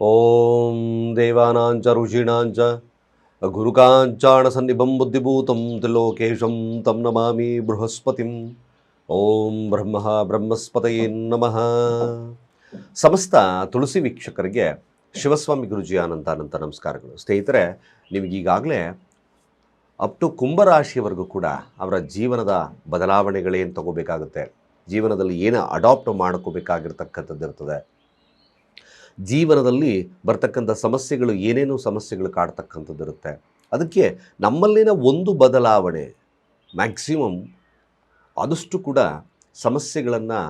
ಓಂ ದೇವಾನಾಂಚ ಋಷೀಣಾಂಚ ಗುರುಕಾಂಚಾಣ ಸನ್ನಿಭಂ ಬುದ್ಧಿಭೂತಂ ತ್ರಿಲೋಕೇಶಂ ತಂ ನಮಾಮಿ ಬೃಹಸ್ಪತಿಂ ಓಂ ಬ್ರಹ್ಮ ಬ್ರಹ್ಮಸ್ಪತಯೇ ನಮಃ ಸಮಸ್ತ ತುಳಸಿ ವೀಕ್ಷಕರಿಗೆ ಶಿವಸ್ವಾಮಿ ಗುರುಜಿ ಅನಂತ ನಮಸ್ಕಾರಗಳು. ಸ್ನೇಹಿತರೆ ನಿಮಗೀಗಾಗಲೇ ಅಪ್ ಟು ಕುಂಭರಾಶಿಯವರೆಗೂ ಕೂಡ ಅವರ ಜೀವನದ ಬದಲಾವಣೆಗಳೇನು ತಗೋಬೇಕಾಗುತ್ತೆ? ಜೀವನದಲ್ಲಿ ಏನು ಅಡಾಪ್ಟ್ ಮಾಡ್ಕೋಬೇಕಾಗಿರ್ತಕ್ಕಂಥದ್ದು ಇರ್ತದೆ ಜೀವನದಲ್ಲಿ ಬರ್ತಕ್ಕಂಥ ಸಮಸ್ಯೆಗಳು, ಏನೇನು ಸಮಸ್ಯೆಗಳು ಕಾಡ್ತಕ್ಕಂಥದ್ದು ಇರುತ್ತೆ ಅದಕ್ಕೆ ನಮ್ಮಲ್ಲಿನ ಒಂದು ಬದಲಾವಣೆ, ಮ್ಯಾಕ್ಸಿಮಮ್ ಆದಷ್ಟು ಕೂಡ ಸಮಸ್ಯೆಗಳನ್ನು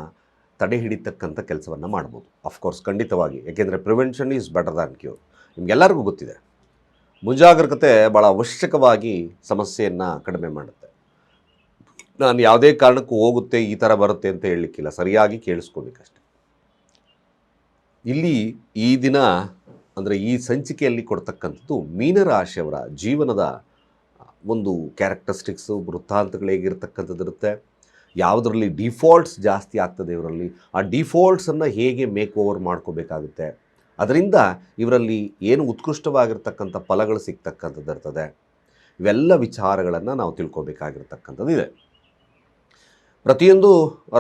ತಡೆ ಹಿಡಿತಕ್ಕಂಥ ಕೆಲಸವನ್ನು ಮಾಡ್ಬೋದು. ಅಫ್ಕೋರ್ಸ್ ಖಂಡಿತವಾಗಿ. ಯಾಕೆಂದರೆ prevention is better than cure ನಿಮಗೆಲ್ಲರಿಗೂ ಗೊತ್ತಿದೆ. ಮುಂಜಾಗ್ರತೆ ಭಾಳ ಅವಶ್ಯಕವಾಗಿ ಸಮಸ್ಯೆಯನ್ನು ಕಡಿಮೆ ಮಾಡುತ್ತೆ. ನಾನು ಯಾವುದೇ ಕಾರಣಕ್ಕೂ ಹೋಗುತ್ತೆ, ಈ ಥರ ಬರುತ್ತೆ ಅಂತ ಹೇಳಲಿಕ್ಕಿಲ್ಲ. ಸರಿಯಾಗಿ ಕೇಳಿಸ್ಕೋಬೇಕಷ್ಟೆ. ಇಲ್ಲಿ ಈ ದಿನ ಅಂದರೆ ಈ ಸಂಚಿಕೆಯಲ್ಲಿ ಕೊಡ್ತಕ್ಕಂಥದ್ದು ಮೀನರಾಶಿಯವರ ಜೀವನದ ಒಂದು ಕ್ಯಾರೆಕ್ಟರಿಸ್ಟಿಕ್ಸು ವೃತ್ತಾಂತಗಳು ಹೇಗಿರ್ತಕ್ಕಂಥದ್ದು ಇರುತ್ತೆ. ಯಾವುದರಲ್ಲಿ ಡಿಫಾಲ್ಟ್ಸ್ ಜಾಸ್ತಿ ಆಗ್ತದೆ ಇವರಲ್ಲಿ. ಆ ಡಿಫಾಲ್ಟ್ಸನ್ನು ಹೇಗೆ ಮೇಕ್ ಓವರ್ ಮಾಡ್ಕೋಬೇಕಾಗುತ್ತೆ. ಅದರಿಂದ ಇವರಲ್ಲಿ ಏನು ಉತ್ಕೃಷ್ಟವಾಗಿರ್ತಕ್ಕಂಥ ಫಲಗಳು ಸಿಗ್ತಕ್ಕಂಥದ್ದು ಇರ್ತದೆ. ಇವೆಲ್ಲ ವಿಚಾರಗಳನ್ನು ನಾವು ತಿಳ್ಕೊಬೇಕಾಗಿರ್ತಕ್ಕಂಥದ್ದು ಇದೆ. ಪ್ರತಿಯೊಂದು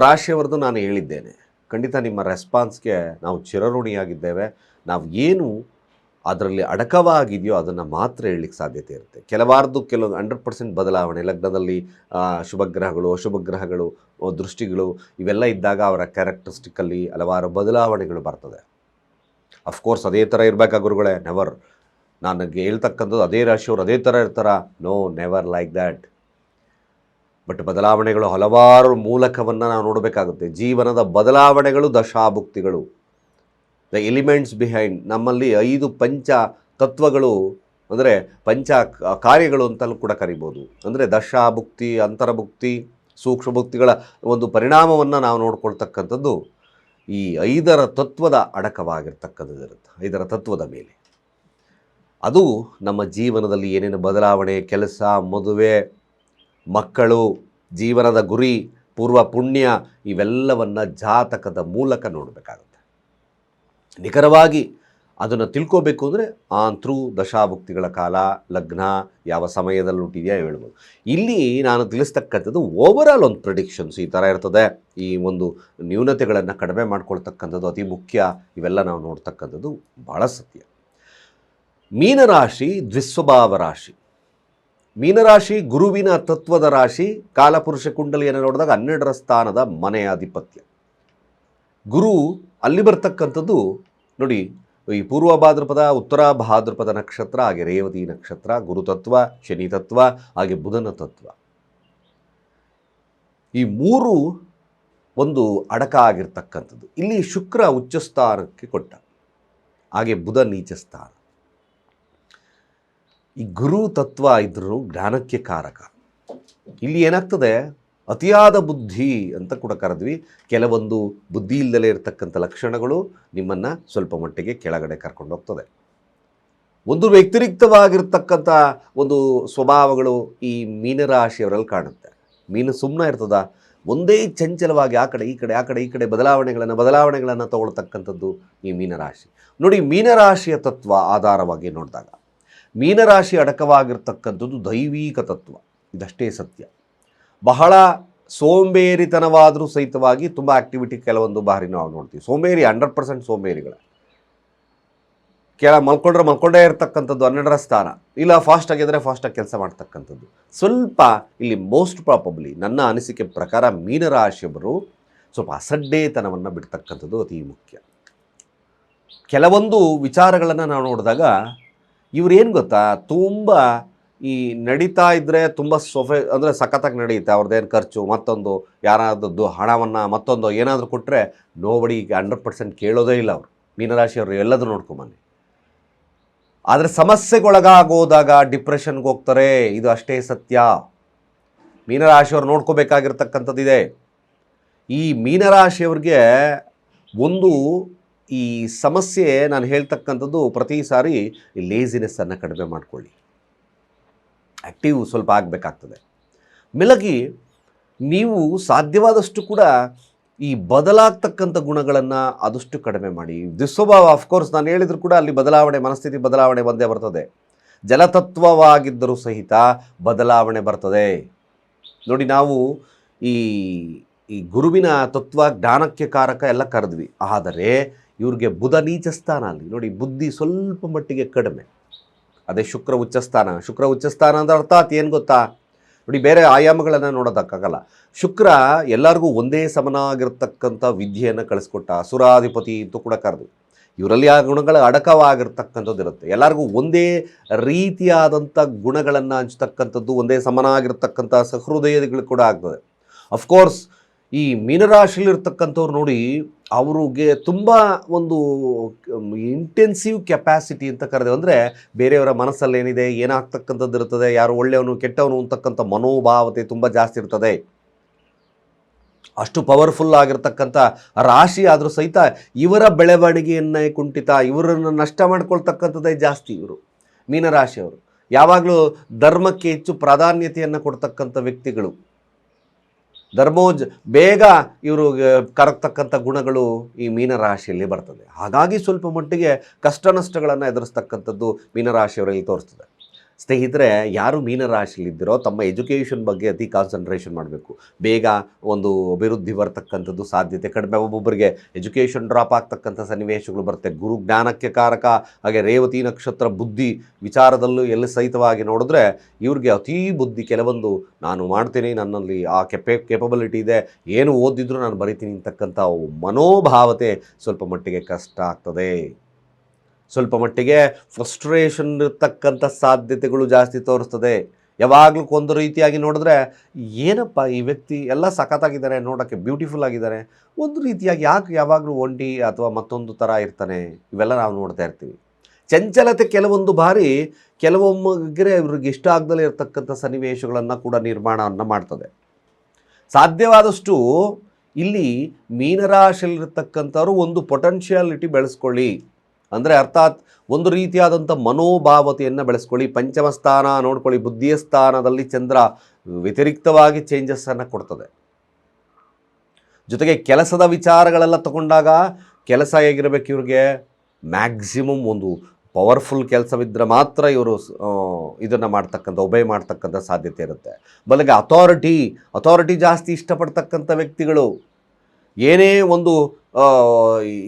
ರಾಶಿಯವರದ್ದು ನಾನು ಹೇಳಿದ್ದೇನೆ. ಖಂಡಿತ ನಿಮ್ಮ ರೆಸ್ಪಾನ್ಸ್ಗೆ ನಾವು ಚಿರಋಣಿಯಾಗಿದ್ದೇವೆ. ನಾವು ಏನು ಅದರಲ್ಲಿ ಅಡಕವಾಗಿದೆಯೋ ಅದನ್ನು ಮಾತ್ರ ಹೇಳಲಿಕ್ಕೆ ಸಾಧ್ಯತೆ ಇರುತ್ತೆ. ಕೆಲವಾರ್ದು ಕೆಲವೊಂದು ಹಂಡ್ರೆಡ್ ಪರ್ಸೆಂಟ್ ಬದಲಾವಣೆ, ಲಗ್ನದಲ್ಲಿ ಶುಭಗ್ರಹಗಳು, ಅಶುಭಗ್ರಹಗಳು ಅಶುಭ ಗ್ರಹಗಳು ದೃಷ್ಟಿಗಳು ಇವೆಲ್ಲ ಇದ್ದಾಗ ಅವರ ಕ್ಯಾರೆಕ್ಟರಿಸ್ಟಿಕ್ಕಲ್ಲಿ ಹಲವಾರು ಬದಲಾವಣೆಗಳು ಬರ್ತದೆ. ಅಫ್ಕೋರ್ಸ್ ಅದೇ ಥರ ಇರಬೇಕಾ ಗುರುಗಳೇ? ನೆವರ್ ನನಗೆ ಹೇಳ್ತಕ್ಕಂಥದ್ದು ಅದೇ ರಾಶಿಯವರು ಅದೇ ಥರ ಇರ್ತಾರ? No never like that but ಬದಲಾವಣೆಗಳು ಹಲವಾರು ಮೂಲಕವನ್ನು ನಾವು ನೋಡಬೇಕಾಗುತ್ತೆ. ಜೀವನದ ಬದಲಾವಣೆಗಳು, ದಶಾಭುಕ್ತಿಗಳು. ದ ಎಲಿಮೆಂಟ್ಸ್ ಬಿಹೈಂಡ್ ನಮ್ಮಲ್ಲಿ ಐದು ಪಂಚ ತತ್ವಗಳು, ಅಂದರೆ ಪಂಚ ಕಾರ್ಯಗಳು ಅಂತಲೂ ಕೂಡ ಕರಿಬೋದು. ಅಂದರೆ ದಶಾಭುಕ್ತಿ, ಅಂತರಭುಕ್ತಿ, ಸೂಕ್ಷ್ಮಭುಕ್ತಿಗಳ ಒಂದು ಪರಿಣಾಮವನ್ನು ನಾವು ನೋಡ್ಕೊಳ್ತಕ್ಕಂಥದ್ದು ಈ ಐದರ ತತ್ವದ ಅಡಕವಾಗಿರ್ತಕ್ಕಂಥದ್ದಿರುತ್ತೆ, ಐದರ ತತ್ವದ ಮೇಲೆ. ಅದು ನಮ್ಮ ಜೀವನದಲ್ಲಿ ಏನೇನು ಬದಲಾವಣೆ, ಕೆಲಸ, ಮದುವೆ ಮಕ್ಕಳು, ಜೀವನದ ಗುರಿ, ಪೂರ್ವ ಪುಣ್ಯ ಇವೆಲ್ಲವನ್ನು ಜಾತಕದ ಮೂಲಕ ನೋಡಬೇಕಾಗುತ್ತೆ. ನಿಖರವಾಗಿ ಅದನ್ನು ತಿಳ್ಕೋಬೇಕು ಅಂದರೆ ಥ್ರೂ ದಶಾಭುಕ್ತಿಗಳ ಕಾಲ, ಲಗ್ನ ಯಾವ ಸಮಯದಲ್ಲಿ ಹುಟ್ಟಿದೆಯಾ ಹೇಳ್ಬೋದು. ಇಲ್ಲಿ ನಾನು ತಿಳಿಸ್ತಕ್ಕಂಥದ್ದು ಓವರಾಲ್ ಒಂದು ಪ್ರಿಡಿಕ್ಷನ್ಸ್ ಈ ಥರ ಇರ್ತದೆ. ಈ ಒಂದು ನ್ಯೂನತೆಗಳನ್ನು ಕಡಿಮೆ ಮಾಡ್ಕೊಳ್ತಕ್ಕಂಥದ್ದು ಅತಿ ಮುಖ್ಯ, ಇವೆಲ್ಲ ನಾವು ನೋಡ್ತಕ್ಕಂಥದ್ದು ಭಾಳ ಸತ್ಯ. ಮೀನರಾಶಿ, ದ್ವಿಸ್ವಭಾವ ರಾಶಿ. ಮೀನರಾಶಿ, ಗುರುವಿನ ತತ್ವದ ರಾಶಿ, ಕಾಲಪುರುಷ ಕುಂಡಲಿಯನ್ನು ನೋಡಿದಾಗ ಹನ್ನೆರಡರ ಸ್ಥಾನದ ಮನೆಯಾಧಿಪತ್ಯ ಗುರು ಅಲ್ಲಿ ಬರ್ತಕ್ಕಂಥದ್ದು ನೋಡಿ, ಈ ಪೂರ್ವ ಭಾದ್ರಪದ, ಉತ್ತರ ಭಾದ್ರಪದ ನಕ್ಷತ್ರ, ಹಾಗೆ ರೇವತಿ ನಕ್ಷತ್ರ ಗುರುತತ್ವ ಶನಿ ತತ್ವ, ಹಾಗೆ ಬುಧನ ತತ್ವ. ಈ ಮೂರು ಒಂದು ಅಡಕ ಆಗಿರ್ತಕ್ಕಂಥದ್ದು. ಇಲ್ಲಿ ಶುಕ್ರ ಉಚ್ಚ ಸ್ಥಾನಕ್ಕೆ ಕೊಟ್ಟ. ಹಾಗೆ ಬುಧ ನೀಚ ಸ್ಥಾನ ಈ ಗುರು ತತ್ವ ಇದ್ರೂ ಜ್ಞಾನಕ್ಕೆ ಕಾರಕ. ಇಲ್ಲಿ ಏನಾಗ್ತದೆ? ಅತಿಯಾದ ಬುದ್ಧಿ ಅಂತ ಕೂಡ ಕರೆದ್ವಿ. ಕೆಲವೊಂದು ಬುದ್ಧಿ ಇಲ್ಲದಲೇ ಇರತಕ್ಕಂಥ ಲಕ್ಷಣಗಳು ನಿಮ್ಮನ್ನು ಸ್ವಲ್ಪ ಮಟ್ಟಿಗೆ ಕೆಳಗಡೆ ಕರ್ಕೊಂಡು ಹೋಗ್ತದೆ. ಒಂದು ವ್ಯತಿರಿಕ್ತವಾಗಿರ್ತಕ್ಕಂಥ ಒಂದು ಸ್ವಭಾವಗಳು ಈ ಮೀನರಾಶಿಯವರಲ್ಲಿ ಕಾಣುತ್ತೆ. ಮೀನು ಸುಮ್ಮನೆ ಇರ್ತದ. ಒಂದೇ ಚಂಚಲವಾಗಿ ಆ ಕಡೆ ಈ ಕಡೆ, ಆ ಕಡೆ ಈ ಕಡೆ ಬದಲಾವಣೆಗಳನ್ನು ಬದಲಾವಣೆಗಳನ್ನು ತಗೊಳ್ತಕ್ಕಂಥದ್ದು ಈ ಮೀನರಾಶಿ. ನೋಡಿ ಮೀನರಾಶಿಯ ತತ್ವ ಆಧಾರವಾಗಿ ನೋಡಿದಾಗ ಮೀನರಾಶಿ ಅಡಕವಾಗಿರ್ತಕ್ಕಂಥದ್ದು ದೈವೀಕ ತತ್ವ. ಇದಷ್ಟೇ ಸತ್ಯ. ಬಹಳ ಸೋಂಬೇರಿತನವಾದರೂ ಸಹಿತವಾಗಿ ತುಂಬ ಆ್ಯಕ್ಟಿವಿಟಿ ಕೆಲವೊಂದು ಬಾರಿ ನಾವು ನೋಡ್ತೀವಿ. ಸೋಂಬೇರಿ ಹಂಡ್ರೆಡ್ ಪರ್ಸೆಂಟ್ ಸೋಂಬೇರಿಗಳ. ಕೆಳ, ಮಲ್ಕೊಂಡ್ರೆ ಮಲ್ಕೊಂಡೇ ಇರತಕ್ಕಂಥದ್ದು ಹನ್ನೆರಡರ ಸ್ಥಾನ. ಇಲ್ಲ ಫಾಸ್ಟ್ ಆಗಿದ್ರೆ ಫಾಸ್ಟಾಗಿ ಕೆಲಸ ಮಾಡ್ತಕ್ಕಂಥದ್ದು. ಸ್ವಲ್ಪ ಇಲ್ಲಿ ಮೋಸ್ಟ್ ಪ್ರಾಪಬ್ಲಿ ನನ್ನ ಅನಿಸಿಕೆ ಪ್ರಕಾರ ಮೀನರಾಶಿಯವರು ಸ್ವಲ್ಪ ಅಸಡ್ಡೇತನವನ್ನು ಬಿಡ್ತಕ್ಕಂಥದ್ದು ಅತಿ ಮುಖ್ಯ. ಕೆಲವೊಂದು ವಿಚಾರಗಳನ್ನು ನಾವು ನೋಡಿದಾಗ ಇವ್ರೇನು ಗೊತ್ತಾ? ತುಂಬ ಈ ನಡೀತಾ ಇದ್ದರೆ ತುಂಬ ಸೊಫೆ ಅಂದರೆ ಸಖತ್ತಾಗಿ ನಡೆಯುತ್ತೆ. ಅವ್ರದ್ದೇನು ಖರ್ಚು, ಮತ್ತೊಂದು ಯಾರಾದದ್ದು ಹಣವನ್ನು ಮತ್ತೊಂದು ಏನಾದರೂ ಕೊಟ್ಟರೆ ನೋಬಡಿ ಹಂಡ್ರೆಡ್ ಪರ್ಸೆಂಟ್ ಕೇಳೋದೇ ಇಲ್ಲ ಅವರು. ಮೀನರಾಶಿಯವರು ಎಲ್ಲದೂ ನೋಡ್ಕೊಂಬನ್ನಿ. ಆದರೆ ಸಮಸ್ಯೆಗೊಳಗಾಗೋದಾಗ ಡಿಪ್ರೆಷನ್ಗೆ ಹೋಗ್ತಾರೆ, ಇದು ಅಷ್ಟೇ ಸತ್ಯ. ಮೀನರಾಶಿಯವ್ರು ನೋಡ್ಕೋಬೇಕಾಗಿರ್ತಕ್ಕಂಥದ್ದಿದೆ. ಈ ಮೀನರಾಶಿಯವ್ರಿಗೆ ಒಂದು ಈ ಸಮಸ್ಯೆ ನಾನು ಹೇಳ್ತಕ್ಕಂಥದ್ದು ಪ್ರತಿ ಸಾರಿ ಲೇಸಿನೆಸ್ಸನ್ನು ಕಡಿಮೆ ಮಾಡಿಕೊಳ್ಳಿ. ಆ್ಯಕ್ಟಿವ್ ಸ್ವಲ್ಪ ಆಗಬೇಕಾಗ್ತದೆ. ಮೆಲಗಿ ನೀವು ಸಾಧ್ಯವಾದಷ್ಟು ಕೂಡ ಈ ಬದಲಾಗ್ತಕ್ಕಂಥ ಗುಣಗಳನ್ನು ಆದಷ್ಟು ಕಡಿಮೆ ಮಾಡಿ. ದುಸ್ವಭಾವ ಅಫ್ಕೋರ್ಸ್ ನಾನು ಹೇಳಿದರೂ ಕೂಡ ಅಲ್ಲಿ ಬದಲಾವಣೆ, ಮನಸ್ಥಿತಿ ಬದಲಾವಣೆ ಬಂದೇ ಬರ್ತದೆ. ಜಲತತ್ವವಾಗಿದ್ದರೂ ಸಹಿತ ಬದಲಾವಣೆ ಬರ್ತದೆ. ನೋಡಿ ನಾವು ಈ ಈ ಗುರುವಿನ ತತ್ವ ಜ್ಞಾನಕ್ಕೆ ಕಾರಕ ಎಲ್ಲ ಕರೆದ್ವಿ. ಆದರೆ ಇವ್ರಿಗೆ ಬುಧ ನೀಚ ಸ್ಥಾನ ಅಲ್ಲಿ. ನೋಡಿ, ಬುದ್ಧಿ ಸ್ವಲ್ಪ ಮಟ್ಟಿಗೆ ಕಡಿಮೆ. ಅದೇ ಶುಕ್ರ ಉಚ್ಚಸ್ಥಾನ ಶುಕ್ರ ಉಚ್ಚಸ್ಥಾನ ಅಂದ್ರೆ ಅರ್ಥ ಅರ್ಥಾತ್ ಏನು ಗೊತ್ತಾ? ನೋಡಿ, ಬೇರೆ ಆಯಾಮಗಳನ್ನು ನೋಡೋದಕ್ಕಾಗಲ್ಲ. ಶುಕ್ರ ಎಲ್ಲರಿಗೂ ಒಂದೇ ಸಮನಾಗಿರ್ತಕ್ಕಂಥ ವಿದ್ಯೆಯನ್ನು ಕಳಿಸ್ಕೊಟ್ಟ ಸುರಾಧಿಪತಿ ಅಂತ ಕೂಡ ಕರೆದು. ಇವರಲ್ಲಿ ಆ ಗುಣಗಳ ಅಡಕವಾಗಿರ್ತಕ್ಕಂಥದ್ದು ಇರುತ್ತೆ. ಎಲ್ಲರಿಗೂ ಒಂದೇ ರೀತಿಯಾದಂಥ ಗುಣಗಳನ್ನು ಹಂಚ್ತಕ್ಕಂಥದ್ದು, ಒಂದೇ ಸಮನಾಗಿರ್ತಕ್ಕಂಥ ಸಹೃದಯಗಳು ಕೂಡ ಆಗ್ತದೆ. ಅಫ್ಕೋರ್ಸ್ ಈ ಮೀನರಾಶಿಲಿರ್ತಕ್ಕಂಥವ್ರು ನೋಡಿ ಅವ್ರಿಗೆ ತುಂಬ ಒಂದು ಇಂಟೆನ್ಸಿವ್ ಕೆಪಾಸಿಟಿ ಅಂತ ಕರೆದೇವೆ ಅಂದರೆ ಬೇರೆಯವರ ಮನಸ್ಸಲ್ಲಿ ಏನಿದೆ, ಏನಾಗ್ತಕ್ಕಂಥದ್ದು ಇರ್ತದೆ, ಯಾರು ಒಳ್ಳೆಯವನು, ಕೆಟ್ಟವನು ಅಂತಕ್ಕಂಥ ಮನೋಭಾವತೆ ತುಂಬ ಜಾಸ್ತಿ ಇರ್ತದೆ. ಅಷ್ಟು ಪವರ್ಫುಲ್ ಆಗಿರ್ತಕ್ಕಂಥ ರಾಶಿ ಆದರೂ ಸಹಿತ ಇವರ ಬೆಳವಣಿಗೆಯನ್ನೇ ಕುಂಠಿತ, ಇವರನ್ನು ನಷ್ಟ ಮಾಡ್ಕೊಳ್ತಕ್ಕಂಥದ್ದೇ ಜಾಸ್ತಿ ಇವರು, ಮೀನರಾಶಿಯವರು. ಯಾವಾಗಲೂ ಧರ್ಮಕ್ಕೆ ಹೆಚ್ಚು ಪ್ರಾಧಾನ್ಯತೆಯನ್ನು ಕೊಡ್ತಕ್ಕಂಥ ವ್ಯಕ್ತಿಗಳು. ಧರ್ಮೋಜ್, ಬೇಗ ಇವರು ಕರಗ್ತಕ್ಕಂಥ ಗುಣಗಳು ಈ ಮೀನರಾಶಿಯಲ್ಲಿ ಬರ್ತದೆ. ಹಾಗಾಗಿ ಸ್ವಲ್ಪ ಮಟ್ಟಿಗೆ ಕಷ್ಟ ನಷ್ಟಗಳನ್ನು ಎದುರಿಸ್ತಕ್ಕಂಥದ್ದು ಮೀನರಾಶಿಯವರಲ್ಲಿ ತೋರಿಸ್ತದೆ. ಸ್ನೇಹಿತರೆ, ಯಾರು ಮೀನರಾಶಿಲಿದ್ದಿರೋ ತಮ್ಮ ಎಜುಕೇಷನ್ ಬಗ್ಗೆ ಅತಿ ಕಾನ್ಸಂಟ್ರೇಷನ್ ಮಾಡಬೇಕು. ಬೇಗ ಒಂದು ಅಭಿವೃದ್ಧಿ ಬರ್ತಕ್ಕಂಥದ್ದು ಸಾಧ್ಯತೆ. ಕಡಿಮೆ ಒಬ್ಬೊಬ್ಬರಿಗೆ ಎಜುಕೇಷನ್ ಡ್ರಾಪ್ ಆಗ್ತಕ್ಕಂಥ ಸನ್ನಿವೇಶಗಳು ಬರುತ್ತೆ. ಗುರು ಜ್ಞಾನಕ್ಕೆ ಕಾರಕ, ಹಾಗೆ ರೇವತಿ ನಕ್ಷತ್ರ ಬುದ್ಧಿ ವಿಚಾರದಲ್ಲೂ ಎಲ್ಲಿ ಸಹಿತವಾಗಿ ನೋಡಿದ್ರೆ ಇವ್ರಿಗೆ ಅತೀ ಬುದ್ಧಿ ಕೆಲವೊಂದು ನಾನು ಮಾಡ್ತೀನಿ, ನನ್ನಲ್ಲಿ ಆ ಕೆಪೆ ಕೆಪಬಿಲಿಟಿ ಇದೆ, ಏನು ಓದಿದ್ರು ನಾನು ಬರಿತೀನಿ ಅಂತಕ್ಕಂಥ ಮನೋಭಾವತೆ ಸ್ವಲ್ಪ ಮಟ್ಟಿಗೆ ಕಷ್ಟ ಆಗ್ತದೆ. ಸ್ವಲ್ಪ ಮಟ್ಟಿಗೆ ಫ್ರಸ್ಟ್ರೇಷನ್ ಇರ್ತಕ್ಕಂಥ ಸಾಧ್ಯತೆಗಳು ಜಾಸ್ತಿ ತೋರಿಸ್ತದೆ. ಯಾವಾಗಲೂ ಒಂದು ರೀತಿಯಾಗಿ ನೋಡಿದ್ರೆ, ಏನಪ್ಪ ಈ ವ್ಯಕ್ತಿ ಎಲ್ಲ ಸಖತ್ತಾಗಿದ್ದಾರೆ ನೋಡೋಕ್ಕೆ ಬ್ಯೂಟಿಫುಲ್ ಆಗಿದ್ದಾರೆ ಒಂದು ರೀತಿಯಾಗಿ ಯಾಕೆ ಯಾವಾಗಲೂ ಒಂಟಿ ಅಥವಾ ಮತ್ತೊಂದು ಥರ ಇರ್ತಾನೆ? ಇವೆಲ್ಲ ನಾವು ನೋಡ್ತಾ ಇರ್ತೀವಿ. ಚಂಚಲತೆ ಕೆಲವೊಂದು ಬಾರಿ ಕೆಲವೊಮ್ಮೆಗೆ ಇವ್ರಿಗೆ ಇಷ್ಟ ಆಗದಲ್ಲೇ ಇರತಕ್ಕಂಥ ಸನ್ನಿವೇಶಗಳನ್ನು ಕೂಡ ನಿರ್ಮಾಣವನ್ನು ಮಾಡ್ತದೆ. ಸಾಧ್ಯವಾದಷ್ಟು ಇಲ್ಲಿ ಮೀನರಾಶಿಯಲ್ಲಿರ್ತಕ್ಕಂಥವ್ರು ಒಂದು ಪೊಟೆನ್ಷಿಯಾಲಿಟಿ ಬೆಳೆಸ್ಕೊಳ್ಳಿ. ಅಂದರೆ ಅರ್ಥಾತ್ ಒಂದು ರೀತಿಯಾದಂಥ ಮನೋಭಾವತೆಯನ್ನು ಬೆಳೆಸ್ಕೊಳ್ಳಿ ಪಂಚಮ ಸ್ಥಾನ ನೋಡ್ಕೊಳ್ಳಿ ಬುದ್ಧಿಯ ಸ್ಥಾನದಲ್ಲಿ ಚಂದ್ರ ವ್ಯತಿರಿಕ್ತವಾಗಿ ಚೇಂಜಸ್ಸನ್ನು ಕೊಡ್ತದೆ. ಜೊತೆಗೆ ಕೆಲಸದ ವಿಚಾರಗಳೆಲ್ಲ ತಗೊಂಡಾಗ ಕೆಲಸ ಹೇಗಿರಬೇಕು ಇವ್ರಿಗೆ? ಮ್ಯಾಕ್ಸಿಮಮ್ ಒಂದು ಪವರ್ಫುಲ್ ಕೆಲಸವಿದ್ದರೆ ಮಾತ್ರ ಇವರು ಇದನ್ನು ಮಾಡ್ತಕ್ಕಂಥ ಒಬೆ ಮಾಡ್ತಕ್ಕಂಥ ಸಾಧ್ಯತೆ ಇರುತ್ತೆ. ಬಲಗೆ ಅಥಾರಿಟಿ ಅಥಾರಿಟಿ ಜಾಸ್ತಿ ಇಷ್ಟಪಡ್ತಕ್ಕಂಥ ವ್ಯಕ್ತಿಗಳು ಏನೇ ಒಂದು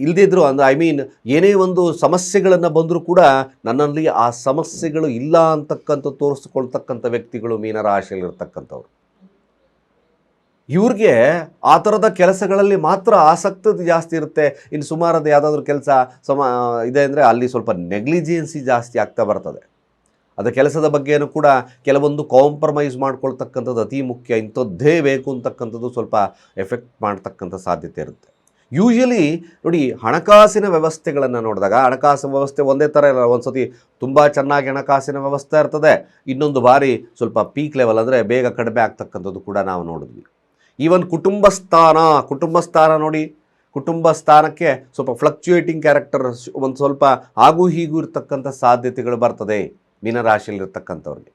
ಇಲ್ದಿದ್ರು ಅಂದರೆ ಐ ಮೀನ್ ಏನೇ ಒಂದು ಸಮಸ್ಯೆಗಳನ್ನು ಬಂದರೂ ಕೂಡ ನನ್ನಲ್ಲಿ ಆ ಸಮಸ್ಯೆಗಳು ಇಲ್ಲ ಅಂತಕ್ಕಂಥ, ತೋರಿಸ್ಕೊಳ್ತಕ್ಕಂಥ ವ್ಯಕ್ತಿಗಳು ಮೀನರಾಶಿಯಲ್ಲಿರ್ತಕ್ಕಂಥವ್ರು ಇವ್ರಿಗೆ ಆ ಥರದ ಕೆಲಸಗಳಲ್ಲಿ ಮಾತ್ರ ಆಸಕ್ತಿ ಜಾಸ್ತಿ ಇರುತ್ತೆ. ಇನ್ನು ಸುಮಾರದ ಯಾವುದಾದ್ರೂ ಕೆಲಸ ಸಮ, ಇದೆ ಅಂದರೆ ಅಲ್ಲಿ ಸ್ವಲ್ಪ ನೆಗ್ಲಿಜಿಯನ್ಸಿ ಜಾಸ್ತಿ ಆಗ್ತಾ ಬರ್ತದೆ. ಅದು ಕೆಲಸದ ಬಗ್ಗೆಯೂ ಕೂಡ ಕೆಲವೊಂದು ಕಾಂಪ್ರಮೈಸ್ ಮಾಡ್ಕೊಳ್ತಕ್ಕಂಥದ್ದು ಅತಿ ಮುಖ್ಯ. ಇಂಥದ್ದೇ ಬೇಕು ಅಂತಕ್ಕಂಥದ್ದು ಸ್ವಲ್ಪ ಎಫೆಕ್ಟ್ ಮಾಡ್ತಕ್ಕಂಥ ಸಾಧ್ಯತೆ ಇರುತ್ತೆ. ಯೂಶಲಿ ನೋಡಿ ಹಣಕಾಸಿನ ವ್ಯವಸ್ಥೆಗಳನ್ನು ನೋಡಿದಾಗ ಹಣಕಾಸು ವ್ಯವಸ್ಥೆ ಒಂದೇ ಥರ ಇಲ್ಲ. ಒಂದು ಸತಿ ತುಂಬ ಚೆನ್ನಾಗಿ ಹಣಕಾಸಿನ ವ್ಯವಸ್ಥೆ ಇರ್ತದೆ. ಇನ್ನೊಂದು ಬಾರಿ ಸ್ವಲ್ಪ ಪೀಕ್ ಲೆವೆಲ್ ಅಂದರೆ ಬೇಗ ಕಡಿಮೆ ಆಗ್ತಕ್ಕಂಥದ್ದು ಕೂಡ ನಾವು ನೋಡಿದ್ವಿ. ಈವನ್ ಕುಟುಂಬ ಸ್ಥಾನ ಕುಟುಂಬ ಸ್ಥಾನ ನೋಡಿ ಕುಟುಂಬ ಸ್ಥಾನಕ್ಕೆ ಸ್ವಲ್ಪ ಫ್ಲಕ್ಚುಯೇಟಿಂಗ್ ಕ್ಯಾರೆಕ್ಟರ್ ಒಂದು ಸ್ವಲ್ಪ ಹಾಗೂ ಹೀಗೂ ಇರ್ತಕ್ಕಂಥ ಸಾಧ್ಯತೆಗಳು ಬರ್ತದೆ ಮೀನರಾಶಿಯಲ್ಲಿರ್ತಕ್ಕಂಥವ್ರಿಗೆ.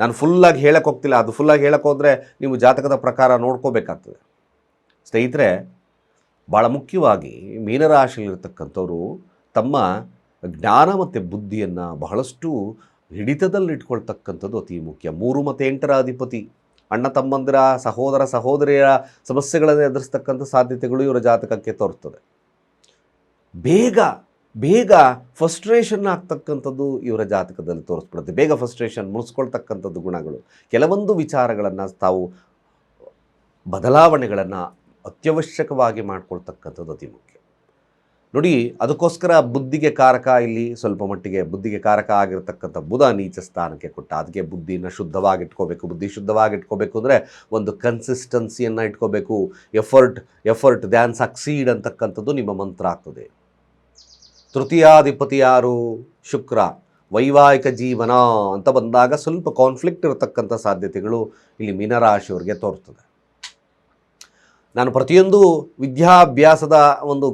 ನಾನು ಫುಲ್ಲಾಗಿ ಹೇಳಕ್ಕೆ ಹೋಗ್ತಿಲ್ಲ. ಅದು ಫುಲ್ಲಾಗಿ ಹೇಳಕ್ಕೆ ಹೋದರೆ ನೀವು ಜಾತಕದ ಪ್ರಕಾರ ನೋಡ್ಕೋಬೇಕಾಗ್ತದೆ. ಸ್ನೇಹಿತರೆ ಭಾಳ ಮುಖ್ಯವಾಗಿ ಮೀನರಾಶಿಯಲ್ಲಿರ್ತಕ್ಕಂಥವರು ತಮ್ಮ ಜ್ಞಾನ ಮತ್ತು ಬುದ್ಧಿಯನ್ನು ಬಹಳಷ್ಟು ಹಿಡಿತದಲ್ಲಿಟ್ಕೊಳ್ತಕ್ಕಂಥದ್ದು ಅತಿ ಮುಖ್ಯ. ಮೂರು ಮತ್ತು ಎಂಟರ ಅಧಿಪತಿ. ಅಣ್ಣ ತಮ್ಮಂದಿರ, ಸಹೋದರ, ಸಹೋದರಿಯರ ಸಮಸ್ಯೆಗಳನ್ನು ಎದುರಿಸ್ತಕ್ಕಂಥ ಸಾಧ್ಯತೆಗಳು ಇವರ ಜಾತಕಕ್ಕೆ ತೋರ್ತದೆ. ಬೇಗ ಬೇಗ ಫಸ್ಟ್ರೇಷನ್ ಆಗ್ತಕ್ಕಂಥದ್ದು ಇವರ ಜಾತಕದಲ್ಲಿ ತೋರಿಸ್ಬಿಡುತ್ತೆ. ಬೇಗ ಫಸ್ಟ್ರೇಷನ್ ಮುಗಿಸ್ಕೊಳ್ತಕ್ಕಂಥದ್ದು ಗುಣಗಳು. ಕೆಲವೊಂದು ವಿಚಾರಗಳನ್ನು ತಾವು ಬದಲಾವಣೆಗಳನ್ನು ಅತ್ಯವಶ್ಯಕವಾಗಿ ಮಾಡ್ಕೊಳ್ತಕ್ಕಂಥದ್ದು ಅತಿ ಮುಖ್ಯ. ನೋಡಿ, ಅದಕ್ಕೋಸ್ಕರ ಬುದ್ಧಿಗೆ ಕಾರಕ ಇಲ್ಲಿ ಸ್ವಲ್ಪ ಮಟ್ಟಿಗೆ ಬುದ್ಧಿಗೆ ಕಾರಕ ಆಗಿರತಕ್ಕಂಥ ಬುಧ ನೀಚ ಸ್ಥಾನಕ್ಕೆ ಕೊಟ್ಟ, ಅದಕ್ಕೆ ಬುದ್ಧಿನ ಶುದ್ಧವಾಗಿ ಇಟ್ಕೋಬೇಕು ಬುದ್ಧಿ ಶುದ್ಧವಾಗಿ ಇಟ್ಕೋಬೇಕು ಅಂದರೆ ಒಂದು ಕನ್ಸಿಸ್ಟೆನ್ಸಿಯನ್ನು ಇಟ್ಕೋಬೇಕು ಎಫರ್ಟ್ ಎಫರ್ಟ್ ದ್ಯಾನ್ ಸಕ್ಸೀಡ್ ಅಂತಕ್ಕಂಥದ್ದು ನಿಮ್ಮ ಮಂತ್ರ ಆಗ್ತದೆ. ತೃತೀಯಾಧಿಪತಿ ಯಾರು ಶುಕ್ರ, ವೈವಾಹಿಕ ಜೀವನ ಅಂತ ಬಂದಾಗ ಸ್ವಲ್ಪ ಕಾನ್ಫ್ಲಿಕ್ಟ್ ಇರತಕ್ಕಂಥ ಸಾಧ್ಯತೆಗಳು ಇಲ್ಲಿ ಮೀನರಾಶಿಯವರಿಗೆ ತೋರ್ತದೆ. ನಾನು ಪ್ರತಿಯೊಂದು ವಿದ್ಯಾಭ್ಯಾಸದ ಒಂದು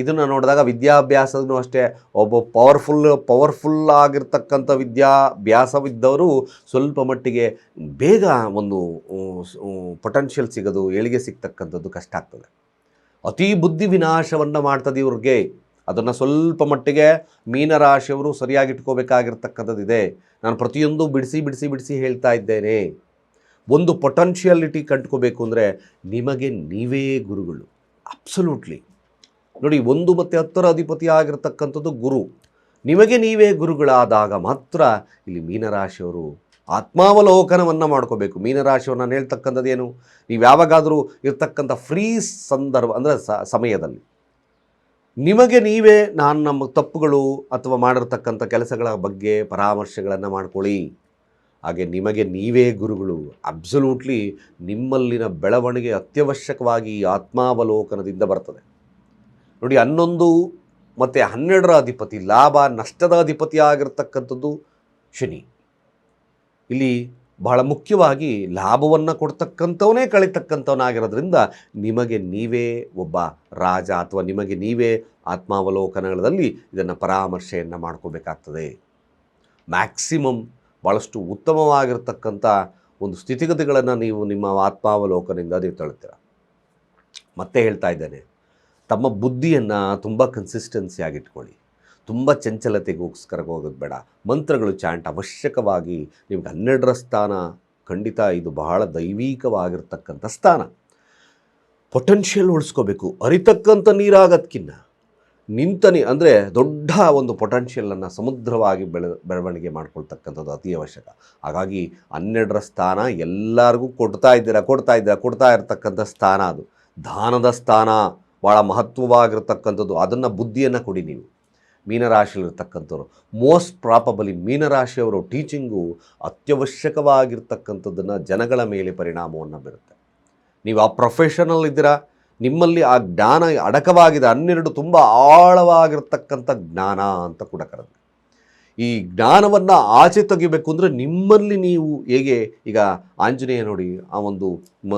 ಇದನ್ನು ನೋಡಿದಾಗ ವಿದ್ಯಾಭ್ಯಾಸದೂ ಅಷ್ಟೇ, ಒಬ್ಬ ಪವರ್ಫುಲ್ ಪವರ್ಫುಲ್ ಆಗಿರ್ತಕ್ಕಂಥ ವಿದ್ಯಾಭ್ಯಾಸವಿದ್ದವರು ಸ್ವಲ್ಪ ಮಟ್ಟಿಗೆ ಬೇಗ ಒಂದು ಪೊಟೆನ್ಷಿಯಲ್ ಸಿಗೋದು, ಏಳಿಗೆ ಸಿಗ್ತಕ್ಕಂಥದ್ದು ಕಷ್ಟ ಆಗ್ತದೆ. ಅತಿ ಬುದ್ಧಿ ವಿನಾಶವನ್ನು ಮಾಡ್ತದೆ ಇವ್ರಿಗೆ. ಅದನ್ನು ಸ್ವಲ್ಪ ಮಟ್ಟಿಗೆ ಮೀನರಾಶಿಯವರು ಸರಿಯಾಗಿ ಇಟ್ಕೋಬೇಕಾಗಿರ್ತಕ್ಕಂಥದ್ದಿದೆ. ನಾನು ಪ್ರತಿಯೊಂದು ಬಿಡಿಸಿ ಬಿಡಿಸಿ ಬಿಡಿಸಿ ಹೇಳ್ತಾ ಇದ್ದೇನೆ. ಒಂದು ಪೊಟೆನ್ಷಿಯಾಲಿಟಿ ಕಂಡ್ಕೋಬೇಕು ಅಂದರೆ ನಿಮಗೆ ನೀವೇ ಗುರುಗಳು. ಅಬ್ಸಲ್ಯೂಟ್ಲಿ ನೋಡಿ, ಒಂದು ಮತ್ತು ಹತ್ತರ ಅಧಿಪತಿ ಆಗಿರತಕ್ಕಂಥದ್ದು ಗುರು. ನಿಮಗೆ ನೀವೇ ಗುರುಗಳಾದಾಗ ಮಾತ್ರ ಇಲ್ಲಿ ಮೀನರಾಶಿಯವರು ಆತ್ಮಾವಲೋಕನವನ್ನು ಮಾಡ್ಕೋಬೇಕು. ಮೀನರಾಶಿಯವರು ನಾನು ಹೇಳ್ತಕ್ಕಂಥದ್ದೇನು ನೀವು ಯಾವಾಗಾದರೂ ಇರ್ತಕ್ಕಂಥ ಫ್ರೀ ಸಂದರ್ಭ ಅಂದರೆ ಸಮಯದಲ್ಲಿ. ನಿಮಗೆ ನೀವೇ ನಾನು ನಮ್ಮ ತಪ್ಪುಗಳು ಅಥವಾ ಮಾಡಿರ್ತಕ್ಕಂಥ ಕೆಲಸಗಳ ಬಗ್ಗೆ ಪರಾಮರ್ಶೆಗಳನ್ನು ಮಾಡ್ಕೊಳ್ಳಿ. ಹಾಗೆ ನಿಮಗೆ ನೀವೇ ಗುರುಗಳು ಅಬ್ಸಲ್ಯೂಟ್ಲಿ ನಿಮ್ಮಲ್ಲಿನ ಬೆಳವಣಿಗೆ ಅತ್ಯವಶ್ಯಕವಾಗಿ ಆತ್ಮಾವಲೋಕನದಿಂದ ಬರ್ತದೆ. ನೋಡಿ, ಹನ್ನೊಂದು ಮತ್ತು ಹನ್ನೆರಡರ ಅಧಿಪತಿ, ಲಾಭ ನಷ್ಟದ ಅಧಿಪತಿ ಆಗಿರ್ತಕ್ಕಂಥದ್ದು ಶನಿ. ಇಲ್ಲಿ ಬಹಳ ಮುಖ್ಯವಾಗಿ ಲಾಭವನ್ನು ಕೊಡ್ತಕ್ಕಂಥವನೇ ಕಳಿತಕ್ಕಂಥವನಾಗಿರೋದ್ರಿಂದ ನಿಮಗೆ ನೀವೇ ಒಬ್ಬ ರಾಜ ಅಥವಾ ನಿಮಗೆ ನೀವೇ ಆತ್ಮಾವಲೋಕನಗಳಲ್ಲಿ ಇದನ್ನು ಪರಾಮರ್ಶೆಯನ್ನು ಮಾಡ್ಕೋಬೇಕಾಗ್ತದೆ. ಮ್ಯಾಕ್ಸಿಮಮ್ ಭಾಳಷ್ಟು ಉತ್ತಮವಾಗಿರ್ತಕ್ಕಂಥ ಒಂದು ಸ್ಥಿತಿಗತಿಗಳನ್ನು ನೀವು ನಿಮ್ಮ ಆತ್ಮಾವಲೋಕನದಿಂದ ನೀವು ತಳ್ತೀರ? ಮತ್ತೆ ಹೇಳ್ತಾ ಇದ್ದೇನೆ, ತಮ್ಮ ಬುದ್ಧಿಯನ್ನು ತುಂಬ ಕನ್ಸಿಸ್ಟೆನ್ಸಿ ಆಗಿಟ್ಕೊಳ್ಳಿ ತುಂಬ ಚಂಚಲತೆಗೋಸ್ಕರ ಹೋಗೋದು ಬೇಡ. ಮಂತ್ರಗಳು ಚಾಂಟ್ ಅವಶ್ಯಕವಾಗಿ ನಿಮ್ಗೆ ಹನ್ನೆರಡರ ಸ್ಥಾನ ಖಂಡಿತ ಇದು ಬಹಳ ದೈವಿಕವಾಗಿರ್ತಕ್ಕಂಥ ಸ್ಥಾನ. ಪೊಟೆನ್ಷಿಯಲ್ ಉಳಿಸ್ಕೋಬೇಕು. ಅರಿತಕ್ಕಂಥ ನೀರಾಗದ್ಕಿನ್ನ. ನಿಂತ ನೀ ಅಂದರೆ ದೊಡ್ಡ ಒಂದು ಪೊಟೆನ್ಷಿಯಲನ್ನು ಸಮುದ್ರವಾಗಿ ಬೆಳೆ, ಬೆಳವಣಿಗೆ ಮಾಡ್ಕೊಳ್ತಕ್ಕಂಥದ್ದು ಅತಿ ಅವಶ್ಯಕ. ಹಾಗಾಗಿ ಹನ್ನೆರಡರ ಸ್ಥಾನ ಎಲ್ಲರಿಗೂ ಕೊಡ್ತಾ ಇದ್ದೀರಾ ಕೊಡ್ತಾ ಇದ್ದೀರಾ, ಕೊಡ್ತಾ ಇರತಕ್ಕಂಥ ಸ್ಥಾನ ಅದು. ದಾನದ ಸ್ಥಾನ ಭಾಳ ಮಹತ್ವವಾಗಿರ್ತಕ್ಕಂಥದ್ದು. ಅದನ್ನು ಬುದ್ಧಿಯನ್ನು ಕೊಡಿ ನೀವು. ಮೀನರಾಶಿಯಲ್ಲಿರ್ತಕ್ಕಂಥವ್ರು. ಮೋಸ್ಟ್ ಪ್ರಾಪಬಲಿ ಮೀನರಾಶಿಯವರು ಟೀಚಿಂಗು ಅತ್ಯವಶ್ಯಕವಾಗಿರ್ತಕ್ಕಂಥದ್ದನ್ನು ಜನಗಳ ಮೇಲೆ ಪರಿಣಾಮವನ್ನು ಬೀರುತ್ತೆ. ನೀವು ಆ ಪ್ರೊಫೆಷನಲ್ ಇದ್ದೀರಾ ನಿಮ್ಮಲ್ಲಿ ಆ ಜ್ಞಾನ ಅಡಕವಾಗಿದೆ, ಹನ್ನೆರಡು ತುಂಬ ಆಳವಾಗಿರ್ತಕ್ಕಂಥ ಜ್ಞಾನ ಅಂತ ಕೂಡ ಕರೆದ್ರು ಈ ಜ್ಞಾನವನ್ನು ಆಚೆ ತೆಗಿಬೇಕು ಅಂದರೆ ನಿಮ್ಮಲ್ಲಿ ನೀವು ಹೇಗೆ, ಈಗ ಆಂಜನೇಯ ನೋಡಿ ಆ ಒಂದು ಮ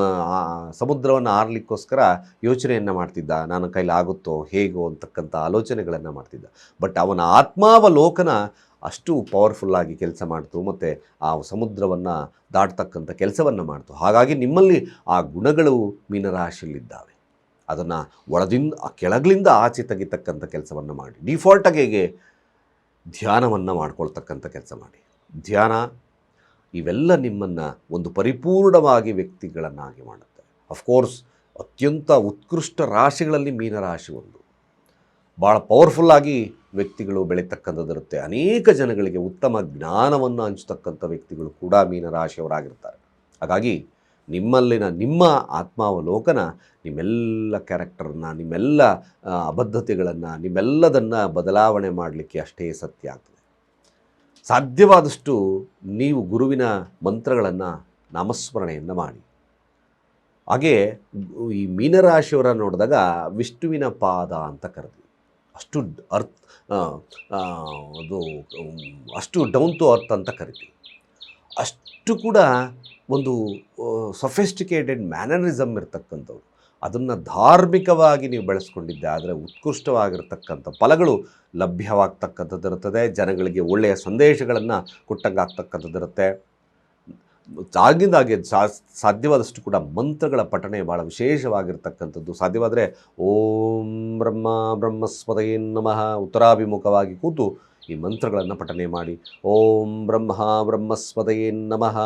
ಸಮುದ್ರವನ್ನು ಆರಲಿಕ್ಕೋಸ್ಕರ ಯೋಚನೆಯನ್ನು ಮಾಡ್ತಿದ್ದ, ನನ್ನ ಕೈಲಿ ಆಗುತ್ತೋ, ಹೇಗೋ ಅಂತಕ್ಕಂಥ ಆಲೋಚನೆಗಳನ್ನು ಮಾಡ್ತಿದ್ದ. ಬಟ್ ಅವನ ಆತ್ಮಾವಲೋಕನ ಅಷ್ಟು ಪವರ್ಫುಲ್ಲಾಗಿ ಕೆಲಸ ಮಾಡ್ತು, ಮತ್ತು ಆ ಸಮುದ್ರವನ್ನು ದಾಟತಕ್ಕಂಥ ಕೆಲಸವನ್ನು ಮಾಡ್ತು. ಹಾಗಾಗಿ ನಿಮ್ಮಲ್ಲಿ ಆ ಗುಣಗಳು ಮೀನರಾಶಿಯಲ್ಲಿದ್ದಾವೆ. ಅದನ್ನು ಒಳದಿಂದ ಆ ಕೆಳಗಿನಿಂದ ಆಚೆ ತೆಗಿತಕ್ಕಂಥ ಕೆಲಸವನ್ನು ಮಾಡಿ. ಡಿಫಾಲ್ಟಾಗಿ ಧ್ಯಾನವನ್ನು ಮಾಡ್ಕೊಳ್ತಕ್ಕಂಥ ಕೆಲಸ ಮಾಡಿ. ಧ್ಯಾನ ಇವೆಲ್ಲ ನಿಮ್ಮನ್ನು ಒಂದು ಪರಿಪೂರ್ಣವಾಗಿ ವ್ಯಕ್ತಿಗಳನ್ನಾಗಿ ಮಾಡುತ್ತೆ. ಅಫ್ಕೋರ್ಸ್ ಅತ್ಯಂತ ಉತ್ಕೃಷ್ಟ ರಾಶಿಗಳಲ್ಲಿ ಮೀನರಾಶಿ ಒಂದು. ಭಾಳ ಪವರ್ಫುಲ್ಲಾಗಿ ವ್ಯಕ್ತಿಗಳು ಬೆಳೀತಕ್ಕಂಥದ್ದಿರುತ್ತೆ. ಅನೇಕ ಜನಗಳಿಗೆ ಉತ್ತಮ ಜ್ಞಾನವನ್ನು ಹಂಚತಕ್ಕಂಥ ವ್ಯಕ್ತಿಗಳು ಕೂಡ ಮೀನರಾಶಿಯವರಾಗಿರ್ತಾರೆ. ಹಾಗಾಗಿ ನಿಮ್ಮಲ್ಲಿನ, ನಿಮ್ಮ ಆತ್ಮಾವಲೋಕನ, ನಿಮ್ಮೆಲ್ಲ ಕ್ಯಾರೆಕ್ಟರನ್ನ ನಿಮ್ಮೆಲ್ಲ ಅಬದ್ಧತೆಗಳನ್ನು, ನಿಮ್ಮೆಲ್ಲದನ್ನು ಬದಲಾವಣೆ ಮಾಡಲಿಕ್ಕೆ ಅಷ್ಟೇ ಸತ್ಯ ಆಗ್ತದೆ. ಸಾಧ್ಯವಾದಷ್ಟು ನೀವು ಗುರುವಿನ ಮಂತ್ರಗಳನ್ನು ನಾಮಸ್ಮರಣೆಯನ್ನು ಮಾಡಿ. ಹಾಗೆ ಈ ಮೀನರಾಶಿಯವರ ನೋಡಿದಾಗ ವಿಷ್ಣುವಿನ ಪಾದ ಅಂತ ಕರೆದ್ವಿ. ಅಷ್ಟು ಅರ್ತ್ ಅದು, ಅಷ್ಟು ಡೌನ್ ಟು ಅರ್ತ್ ಅಂತ ಕರಿತೀವಿ. ಅಷ್ಟು ಕೂಡ ಒಂದು ಸೊಫೆಸ್ಟಿಕೇಟೆಡ್ ಮ್ಯಾನರಿಸಮ್ ಇರತಕ್ಕಂಥವ್ರು. ಅದನ್ನು ಧಾರ್ಮಿಕವಾಗಿ ನೀವು ಬೆಳೆಸ್ಕೊಂಡಿದ್ದೆ, ಆದರೆ ಉತ್ಕೃಷ್ಟವಾಗಿರ್ತಕ್ಕಂಥ ಫಲಗಳು ಲಭ್ಯವಾಗ್ತಕ್ಕಂಥದ್ದಿರುತ್ತದೆ ಜನಗಳಿಗೆ ಒಳ್ಳೆಯ ಸಂದೇಶಗಳನ್ನು ಕೊಟ್ಟಂಗೆ ಆಗ್ತಕ್ಕಂಥದ್ದಿರುತ್ತೆ ಆಗಿಂದಾಗೆ ಸಾ, ಸಾಧ್ಯವಾದಷ್ಟು ಕೂಡ ಮಂತ್ರಗಳ ಪಠಣೆ ಭಾಳ ವಿಶೇಷವಾಗಿರ್ತಕ್ಕಂಥದ್ದು. ಸಾಧ್ಯವಾದರೆ ಓಂ ಬ್ರಹ್ಮ ಬ್ರಹ್ಮಸ್ಪದಯೇ ನಮಃ ಉತ್ತರಾಭಿಮುಖವಾಗಿ ಕೂತು ಈ ಮಂತ್ರಗಳನ್ನು ಪಠನೆ ಮಾಡಿ. ಓಂ ಬ್ರಹ್ಮ ಬ್ರಹ್ಮಸ್ಪದಯೇ ನಮಃ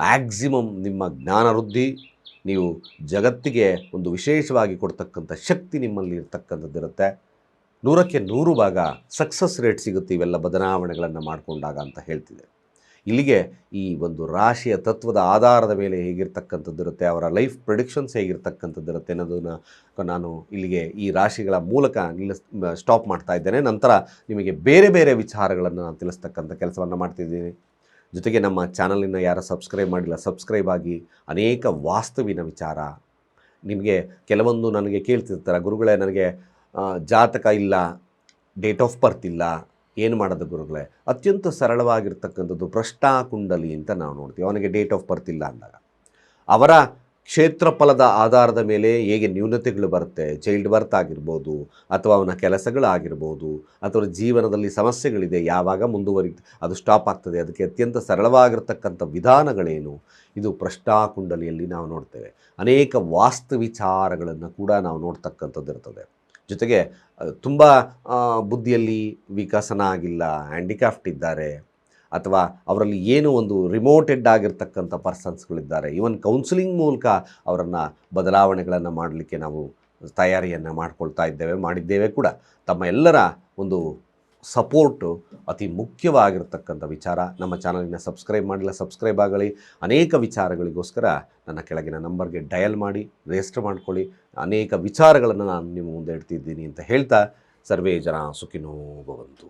ಮ್ಯಾಕ್ಸಿಮಮ್ ನಿಮ್ಮ ಜ್ಞಾನ ವೃದ್ಧಿ, ನೀವು ಜಗತ್ತಿಗೆ ಒಂದು ವಿಶೇಷವಾಗಿ ಕೊಡ್ತಕ್ಕಂಥ ಶಕ್ತಿ ನಿಮ್ಮಲ್ಲಿ ಇರ್ತಕ್ಕಂಥದ್ದಿರುತ್ತೆ. ನೂರಕ್ಕೆ ನೂರು ಭಾಗ ಸಕ್ಸಸ್ ರೇಟ್ ಸಿಗುತ್ತೆ ಇವೆಲ್ಲ ಬದಲಾವಣೆಗಳನ್ನು ಮಾಡಿಕೊಂಡಾಗ ಅಂತ ಹೇಳ್ತಿದೆ. ಇಲ್ಲಿಗೆ ಈ ಒಂದು ರಾಶಿಯ ತತ್ವದ ಆಧಾರದ ಮೇಲೆ ಹೇಗಿರ್ತಕ್ಕಂಥದ್ದಿರುತ್ತೆ, ಅವರ ಲೈಫ್ ಪ್ರೊಡಿಕ್ಷನ್ಸ್ ಹೇಗಿರ್ತಕ್ಕಂಥದ್ದಿರುತ್ತೆ ಅನ್ನೋದನ್ನು ನಾನು ಇಲ್ಲಿಗೆ ಈ ರಾಶಿಗಳ ಮೂಲಕ ನಿಲ್ಲ ಸ್ಟಾಪ್ ಮಾಡ್ತಾ ಇದ್ದೇನೆ. ನಂತರ ನಿಮಗೆ ಬೇರೆ ಬೇರೆ ವಿಚಾರಗಳನ್ನು ನಾನು ತಿಳಿಸ್ತಕ್ಕಂಥ ಕೆಲಸವನ್ನು ಮಾಡ್ತಿದ್ದೀನಿ. ಜೊತೆಗೆ ನಮ್ಮ ಚಾನಲಿನ ಯಾರು ಸಬ್ಸ್ಕ್ರೈಬ್ ಮಾಡಿಲ್ಲ, ಸಬ್ಸ್ಕ್ರೈಬ್ ಆಗಿ ಅನೇಕ ವಾಸ್ತವಿನ ವಿಚಾರ ನಿಮಗೆ ಕೆಲವೊಂದು ನನಗೆ ಕೇಳ್ತಿರ್ತಾರೆ. ಗುರುಗಳೇ, ನನಗೆ ಜಾತಕ ಇಲ್ಲ ಡೇಟ್ ಆಫ್ ಬರ್ತ್ ಇಲ್ಲ, ಏನು ಮಾಡೋದು ಗುರುಗಳೇ? ಅತ್ಯಂತ ಸರಳವಾಗಿರ್ತಕ್ಕಂಥದ್ದು ಪ್ರಶ್ನಾಕುಂಡಲಿ ಅಂತ ನಾವು ನೋಡ್ತೀವಿ. ಅವನಿಗೆ ಡೇಟ್ ಆಫ್ ಬರ್ತ್ ಇಲ್ಲ ಅಂದಾಗ. ಅವರ ಕ್ಷೇತ್ರಫಲದ ಆಧಾರದ ಮೇಲೆ ಹೇಗೆ ನ್ಯೂನತೆಗಳು ಬರುತ್ತೆ ಚೈಲ್ಡ್ ಬರ್ತ್ ಆಗಿರ್ಬೋದು ಅಥವಾ ಅವನ ಕೆಲಸಗಳಾಗಿರ್ಬೋದು ಅಥವಾ ಜೀವನದಲ್ಲಿ ಸಮಸ್ಯೆಗಳಿದೆ, ಯಾವಾಗ ಮುಂದುವರಿ, ಅದು ಸ್ಟಾಪ್ ಆಗ್ತದೆ, ಅದಕ್ಕೆ ಅತ್ಯಂತ ಸರಳವಾಗಿರ್ತಕ್ಕಂಥ ವಿಧಾನಗಳೇನು? ಇದು ಪ್ರಶ್ನಾಕುಂಡಲಿಯಲ್ಲಿ ನಾವು ನೋಡ್ತೇವೆ. ಅನೇಕ ವಾಸ್ತು ವಿಚಾರಗಳನ್ನು ಕೂಡ ನಾವು ನೋಡ್ತಕ್ಕಂಥದ್ದು ಇರ್ತದೆ. ಜೊತೆಗೆ ತುಂಬ ಬುದ್ಧಿಯಲ್ಲಿ ವಿಕಸನ ಆಗಿಲ್ಲ ಹ್ಯಾಂಡಿಕ್ರಾಫ್ಟ್ ಇದ್ದಾರೆ ಅಥವಾ ಅವರಲ್ಲಿ ಏನು ಒಂದು ರಿಮೋಟೆಡ್ ಆಗಿರ್ತಕ್ಕಂಥ ಪರ್ಸನ್ಸ್ಗಳಿದ್ದಾರೆ ಈವನ್ ಕೌನ್ಸಿಲಿಂಗ್ ಮೂಲಕ ಅವರನ್ನು ಬದಲಾವಣೆಗಳನ್ನು ಮಾಡಲಿಕ್ಕೆ ನಾವು ತಯಾರಿಯನ್ನು ಮಾಡ್ಕೊಳ್ತಾ ಇದ್ದೇವೆ, ಮಾಡಿದ್ದೇವೆ ಕೂಡ. ತಮ್ಮ ಎಲ್ಲರ ಒಂದು ಸಪೋರ್ಟು ಅತಿ ಮುಖ್ಯವಾಗಿರ್ತಕ್ಕಂಥ ವಿಚಾರ. ನಮ್ಮ ಚಾನಲಿನ ಸಬ್ಸ್ಕ್ರೈಬ್ ಮಾಡಿಲ್ಲ ಸಬ್ಸ್ಕ್ರೈಬ್ ಆಗಲಿ. ಅನೇಕ ವಿಚಾರಗಳಿಗೋಸ್ಕರ ನನ್ನ ಕೆಳಗಿನ ನಂಬರ್ಗೆ ಡಯಲ್ ಮಾಡಿ ರಿಜಿಸ್ಟರ್ ಮಾಡ್ಕೊಳ್ಳಿ. ಅನೇಕ ವಿಚಾರಗಳನ್ನು ನಾನು ನಿಮ್ಮ ಮುಂದೆ ಇಡ್ತಿದ್ದೀನಿ ಅಂತ ಹೇಳ್ತಾ ಸರ್ವೇ ಜನ ಸುಖಿನೋ ಭವಂತು.